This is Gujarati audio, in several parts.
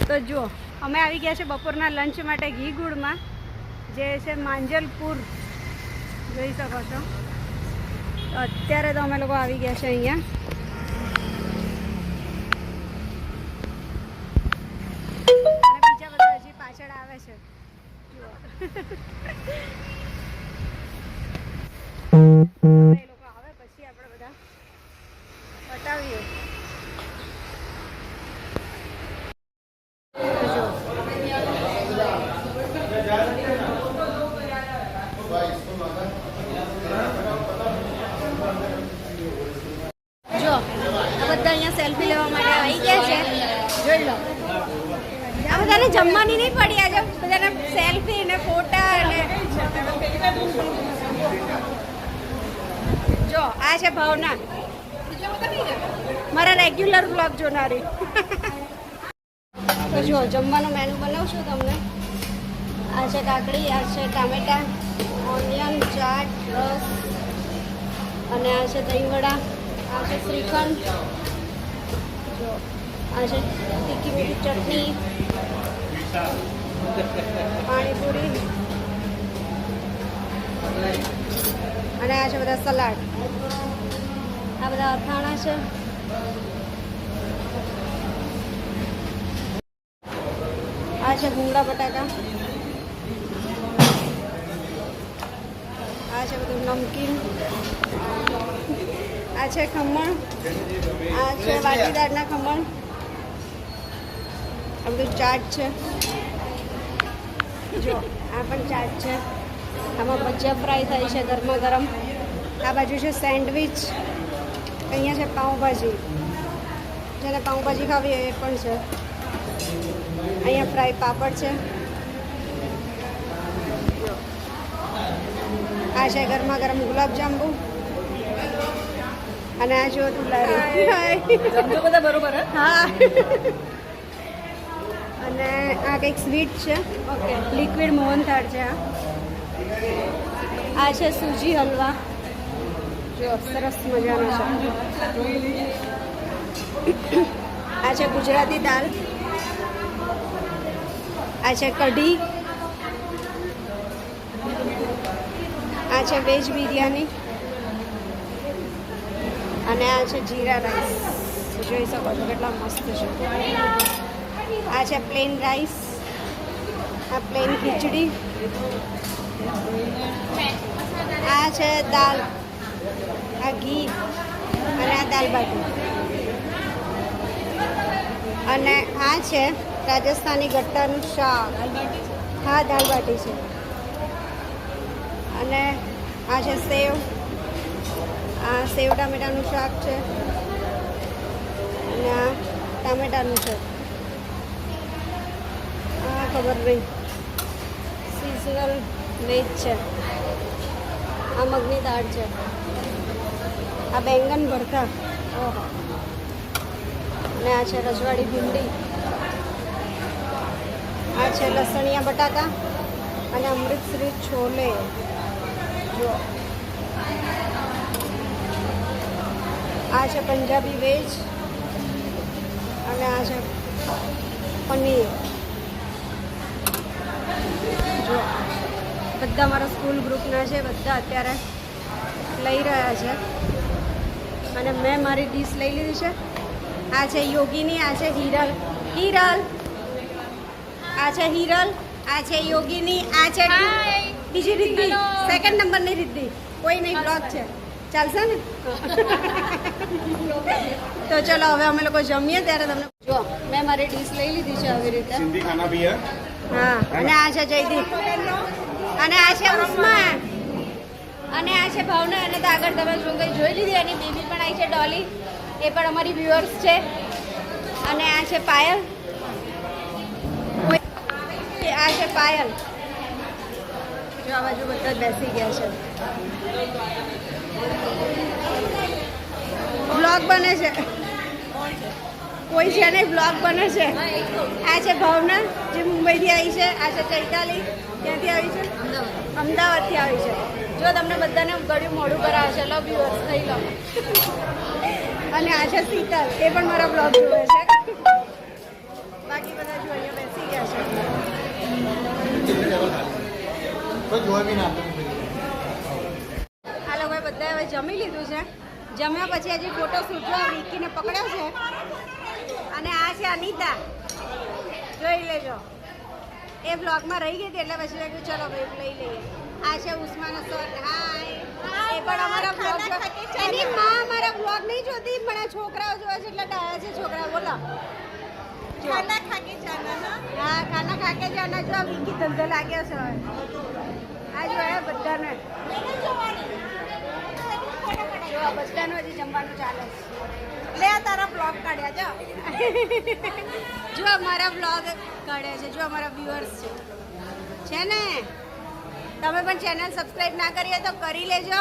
તો જુઓ, અમે આવી ગયા છે બપોરના લંચ માટે ઘી ગુડમાં જે છે માંજલપુર. જોઈ શકો છો. તો અત્યારે તો અમે લોકો આવી ગયા છે અહીંયા. બીજા બધા હજી પાછળ આવે છે હવે એ લોકો આવે પછી આપણે બધા બતાવીએ તો જુઓ જો આ બધા અહીંયા સેલ્ફી લેવા માટે આવી ગયા છે જોઈ લો આ બધાને જમવાની નહીં પડી આજે બધાને સેલ્ફી ને ફોટા અને જો, આ છે ભાવના. મારા રેગ્યુલર બ્લોગ જોનારી. તો જો, જમવાનું મેનુ બનાવું છું તમને. આ છે કાકડી, આ છે ટામેટા ઓનિયન ચાટ, રસ, અને આ છે દહીંવડા આ છે શ્રીખંડ. જો, આ છે તીખી મીઠી ચટણી, પાણીપુરી અને આ છે બધા સલાડ. આ બધા અથાણા છે. આ છે ભૂંગળા બટાકા. આ છે બધું નમકીન. આ છે ખમણ. આ છે વાટીદારના ખમણ. આ બધું ચાટ છે. જો, આ પણ ચાટ છે. આમાં ભજીયા ફ્રાય થાય છે ગરમા ગરમ. આ બાજુ છે સેન્ડવિચ. અહીંયા છે પાઉંભાજી. જેને પાઉંભાજી ખાવી એ પણ છે. અહીંયા ફ્રાય પાપડ છે. આ છે ગરમા ગરમ ગુલાબજાંબુ. અને આ જો જમજો બધા બરોબર હા? અને આ કંઈક સ્વીટ છે. ઓકે. લિક્વિડ મોહનથાળ છે આ છે સૂજી હલવા. સરસ મજાનો છે. આ છે ગુજરાતી દાળ. આ છે કઢી. આ છે વેજ બિરયાની. અને આ છે જીરા રાઈસ. જોઈ શકો છો કેટલા મસ્ત છે. આ છે પ્લેન રાઈસ. આ પ્લેન ખીચડી. આ છે દાલ આ ઘી અને આ દાલબાટી અને આ છે રાજસ્થાની ગટ્ટાનું શાક. હા દાલ બાટી છે. અને આ છે સેવ. આ સેવ ટામેટાનું શાક છે. અને આ ટામેટાનું છે. આ ખબર નહીં. સિઝનલ વેજ છે. આ મગની દાળ છે. આ બેંગન ભરતા. ઓહો. અને આ છે રજવાડી ભીંડી. આ છે લસણિયા બટાકા અને અમૃતસરી છોલે. જો આ છે પંજાબી વેજ અને આ છે પનીર. જો બધા મારા સ્કૂલ ગ્રુપના છે બધા અત્યારે લઈ રહ્યા છે. અને મેં મારી ડીશ લઈ લીધી છે. આ છે યોગીની આ છે હિરલ. હિરલ! આ છે હિરલ આ છે યોગીની આ છે બીજી રિદ્ધિ. સેકન્ડ નંબરની રિદ્ધિ. કોઈ નહીં બ્લોક છે. ચાલશે ને? તો ચલો હવે અમે લોકો જમીએ ત્યારે તમને જો મેં મારી ડીશ લઈ લીધી છે આવી રીતે. હા અને આ છે જયદીપ. અને આ છે ઉસ્મા અને આ છે ભાવના અને તો આગળ તમે જો જોઈ લીધી? એની બેબી પણ આવી છે ડોલી. એ પણ અમારી વ્યુઅર્સ છે. અને આ છે પાયલ. આ છે પાયલ. જો આ બાજુ બધા બેસી ગયા છે. બ્લોગ બને છે. કોઈ છે નહીં બ્લોગ બને છે. આ છે ભાવના જે મુંબઈથી આવી છે. આ છે ચૈતાલી. ક્યાંથી આવી છે? અમદાવાદથી આવી છે. જો તમને બધાને ગળ્યું મોડું કરાવશે છે લવ યુઅર્સ થઈ લો અને આ છે શીતલ એ પણ મારા બ્લોગ જોવે છે. બાકી બધા જો અહીંયા બેસી ગયા છે. આ લોકોએ બધાએ હવે જમી લીધું છે. જમ્યા પછી હજી ફોટો શૂટ વીકીને વિકીને પકડ્યો છે. અને આ છે અનિતા. જોઈ લેજો. એ બ્લોગમાં રહી ગઈ હતી એટલે પછી મેં કીધું ચલો ભાઈ લઈ લઈએ. આ છે ઉસ્માનો સર. હાય એ પણ અમારા બ્લોગ એની માં અમારા બ્લોગ નહીં જોતી પણ આ છોકરાઓ જોવે છે એટલે ડાયા છે છોકરા બોલો. ખાના ખાકે જાના હા? ખાના ખાકે જાના જો વિકી ધંધો લાગ્યો છે આ જોયા બધાને. બધાનું હજી જમવાનું ચાલે છે. લે તારા બ્લોગ કાઢ્યા જો. જો અમારા બ્લોગ કાઢ્યા છે જો અમારા વ્યુઅર્સ છે. છે ને? તમે પણ ચેનલ સબસ્ક્રાઈબ ના કરી તો કરી લેજો.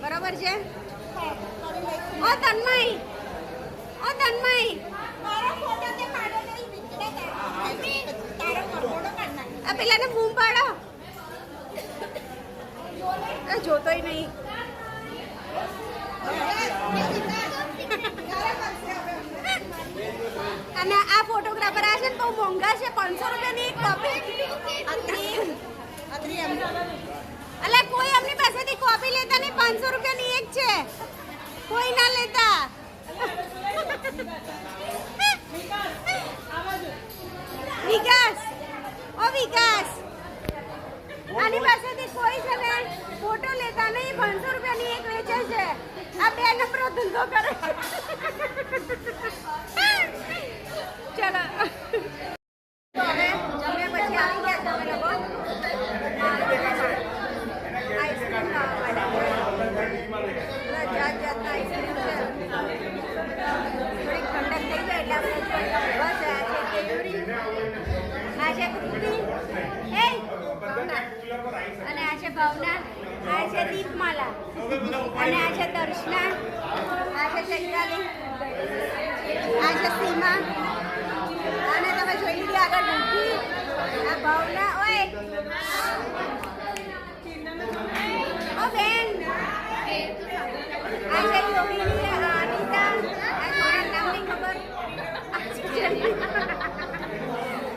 બરાબર છે? ઓ તન્મય! ઓ તન્મય! આ પેલાને બૂમ પાડો. જોતોય નહીં. અને આ ફોટોગ્રાફર આ છે ને બહુ મોંઘા છે, પાંચસો રૂપિયાની એક કોપી અલે, કોઈ એમની પાસેથી કોપી લેતા નહીં, પાંચસો રૂપિયાની એક છે. કોઈ ના લેતા. વિકાસ. ઓ, વિકાસ. આની પાસેથી કોઈ છે ને ફોટો લેતા નહીં, પાંચસો રૂપિયાની એક વેચે છે. આ બે નંબરો ધંધો કરે. અને આ છે ભાવના. આ છે દીપમાલા. અને આ છે દર્શના આ છે ચૈત્રાલી આ છે સીમા અને તમે જોઈ લીધી આગળ રિદ્ધિ આ ભાવના ઓય ઓ બેન આ છે યોગીની અનિતા આ મારા નામ નહીં ખબર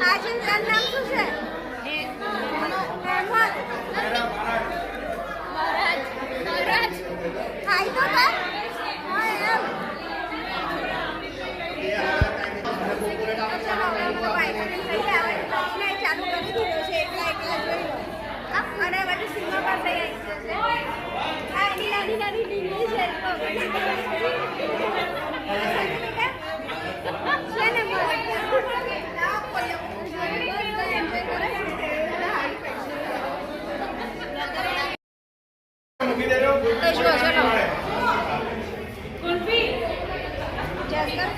આ છે તારું નામ શું છે હેમંત ખાઈ તો તા હા એમ ચલો હવે અમે લોકો આઈસ્ક્રીમ ખાઈ ગયા હવે દર્શનાએ ચાલુ કરી દીધું છે એટલા એટલા જોઈ લો હા, અને પછી સીમા પાસે આવી જશે આ એની નાની નાની લીલી છે તો છે ને તો જુઓ ચલો Cheers કર.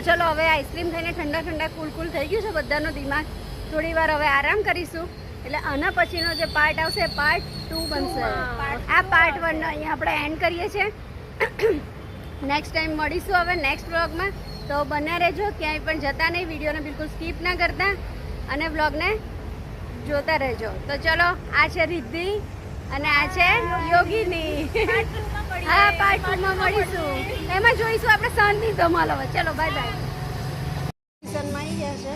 તો ચલો હવે આઈસ્ક્રીમ થઈને ઠંડા ઠંડા કુલ કુલ થઈ ગયું છે બધાનો દિમાગ. થોડી વાર હવે આરામ કરીશું. એટલે આના પછીનો જે પાર્ટ આવશે પાર્ટ ટુ બનશે. આ પાર્ટ વન અહીંયા આપણે એન્ડ કરીએ છીએ. નેક્સ્ટ ટાઈમ મળીશું હવે નેક્સ્ટ વ્લોગમાં તો બને રહેજો ક્યાંય પણ જતા નહીં વિડીયોને બિલકુલ સ્કીપ ના કરતા. અને વ્લોગને જોતા રહેજો. તો ચલો આ છે રિદ્ધિ અને આ છે યોગીની. હા પાર્ટ ટુમાં મળીશું એમાં જોઈશું આપણે સનની ધમાલ હવે ચલો બાય બાય સનમાં આવી ગયા છે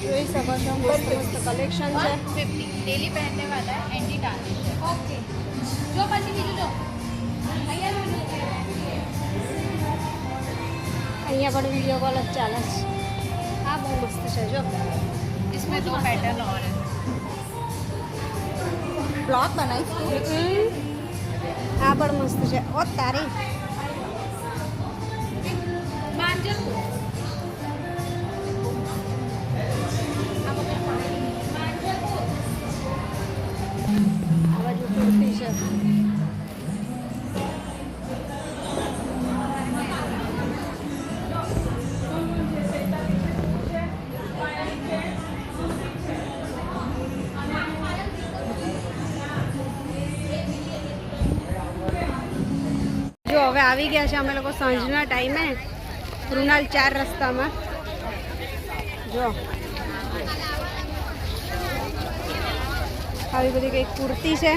જોઈ શકો છો મસ્ત મસ્ત કલેક્શન છે फिफ्टी डेली पहनने वाला है एंटी टार्निश है ओके जो પછી બીજું જો અહીંયા જો અહીંયા પણ વિડીયો કોલ જ ચાલે છે આ બહુ મસ્ત છે જો इसमें दो पैटर्न और है બ્લોગ બનાવીશ આ પણ મસ્ત છે. ઓ તારી. આવા આ બાજુ કુર્તી છે જો હવે આવી ગયા છે અમે લોકો સાંજના ટાઈમે કૃણાલ ચાર રસ્તામાં. જો. આવી બધી કંઈક કુર્તી છે.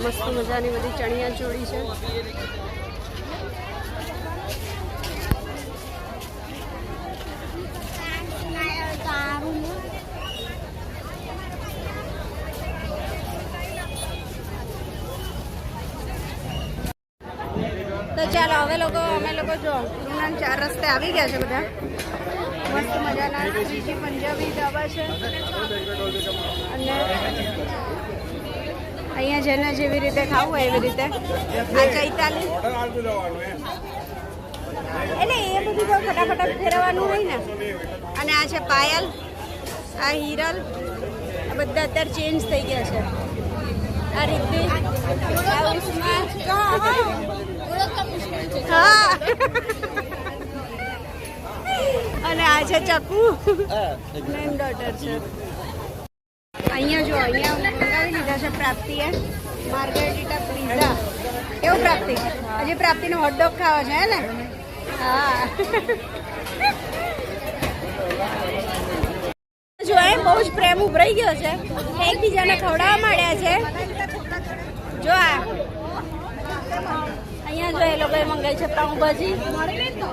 મસ્ત મજાની બધી ચણિયા ચોળી છે. ચાલો હવે લોકો અમે લોકો જો રૂનાન ચાર રસ્તે આવી ગયા છે બધા. મસ્ત મજાના શ્રીજી પંજાબી ધાબા છે. અને અહીંયા જેને જેવી રીતે ખાવું હોય એવી રીતે. આ ચૈતાલી. એટલે એ બધું તો ફટાફટ ફેરવવાનું હોય ને. અને આ છે પાયલ, આ હિરલ, આ બધા અત્યારે ચેન્જ થઈ ગયા છે. આ રીતિ આ ઉસ્માન હા. અને આ છે ચકુ. મેન ડોટર છે અહીંયા જો, અહીંયા મંગાવી લીધા છે પ્રાપ્તિએ. માર્ગરેટા પિઝા કેવું પ્રાપ્તિ? હજી પ્રાપ્તિનો હોટડોગ ખાવા છે, હે ને? હા. જો, એ બહુ જ પ્રેમ ઉભરાઈ ગયો છે. એકબીજાને ખવડાવવા માંડ્યા છે. જો આ. અહીંયા જો એ લોકોએ મંગાવી છે પાઉંભાજી.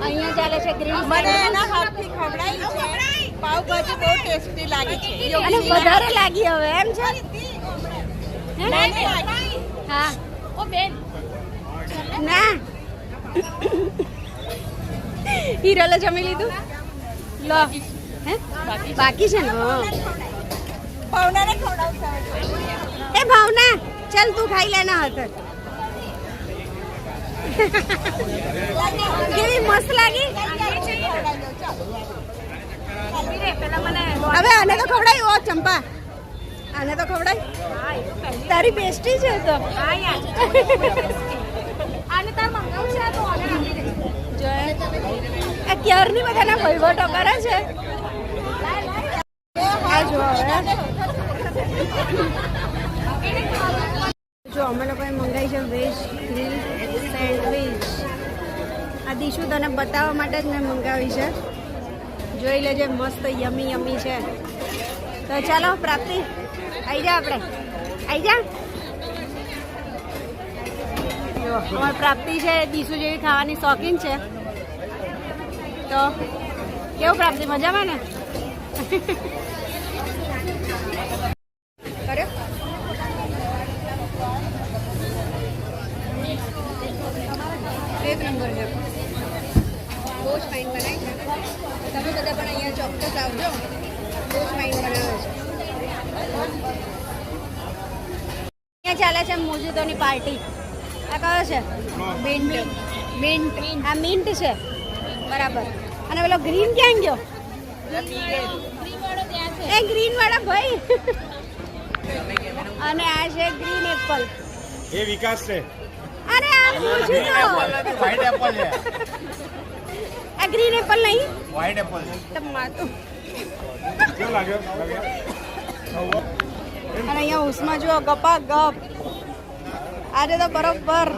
અહીંયા ચાલે છે ગ્રીન મને એના હાથથી ખવડાવી છે. પાવભાજી બહુ ટેસ્ટી લાગે છે. અને વધારે લાગી હવે એમ છે? હા ઓ બેન. ના. હિરલે જમી લીધું? લો. હે? બાકી છે. ને? હા. પવનાને ખવડાવતા એ ભાવના ચાલ તું ખાઈ લે ના હાથે. કેવી મસ્ત લાગી? હવે આને તો ખવડાયું ઓ ચંપા. આને તો ખવડાય તારી બેસ્ટી છે તો. આને તાર મંગાવું છે તો ઓર્ડર આપી દે. જો આ ક્યારની બધાના વહીવટો કરે છે? આ જો હવે. જો અમે લોકોએ મંગાવી છે વેજ ગ્રીલ સેન્ડવિચ આ દીશું તને બતાવવા માટે જ મેં મંગાવી છે. જોઈ લેજે, મસ્ત યમી યમી છે. તો ચાલો, પ્રાપ્તિ. આવી જા આપણે. આવી જા. જો અમારી પ્રાપ્તિ છે દીશુ જેવી ખાવાની શોખીન છે. તો કેવું પ્રાપ્તિ? મજામાં ને? એક નંબર છે. બહુ જ ફાઇન બનાવી છે. તમે બધા પણ અહીંયા ચોક્કસ આવજો. બહુ જ ફાઇન બનાવે છે. અહીંયા ચાલે છે મોજુદોની પાર્ટી. આ કયો છે? મિન્ટ મિન્ટ આ મિન્ટ છે. બરાબર. અને પેલો ગ્રીન ક્યાં ગયો? ગ્રીન વાળો ત્યાં છે એ ગ્રીન વાળા ભાઈ. અને આ છે ગ્રીન એપલ એ વિકાસ છે. ગ્રીન એપલ નહીં વ્હાઈટ એપલ અહીંયા ઉસમાં જુઓ ગપા ગપ આજે તો બરોબર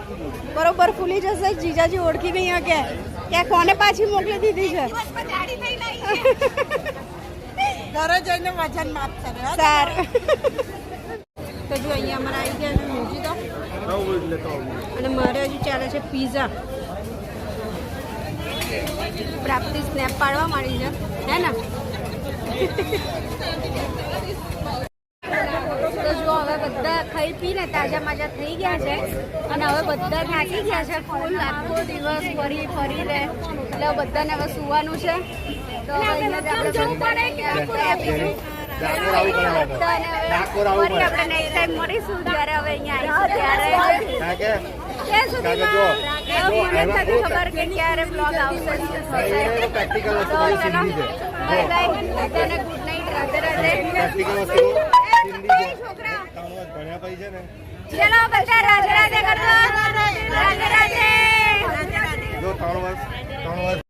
બરોબર ફૂલી જશે જીજાજી ઓળખી નહીં શકે કે કોને પાછી મોકલી દીધી છે ઘરે જઈને વજન માપ કરે. સારું તો જો અહીંયા અમારા આવી ગયા છે મોજી તો નવું લેતો આવું. અને મારે હજુ ચાલે છે પીઝા પ્રાપ્તિ સ્નેપ પાડવા માંડી છે. હે ને? તો જો હવે બધા ખાઈ પીને તાજા માજા થઈ ગયા છે. અને હવે બધા થાકી ગયા છે ફૂલ આખો દિવસ ફરી ફરીને એટલે બધાને હવે સુવાનું છે. તો આપણે. ડાકોર આવું પડે આપણે નેક્સ્ટ ટાઈમ મળીશું જ્યારે હવે અહીંયા આવીશું ત્યારે practical વસ્તુ ભણ્યા પછી છે ને. ચલો બધા રાધે રાધે કરજો. રાધે રાધે. જો ત્રણ વર્ષ ત્રણ વર્ષ.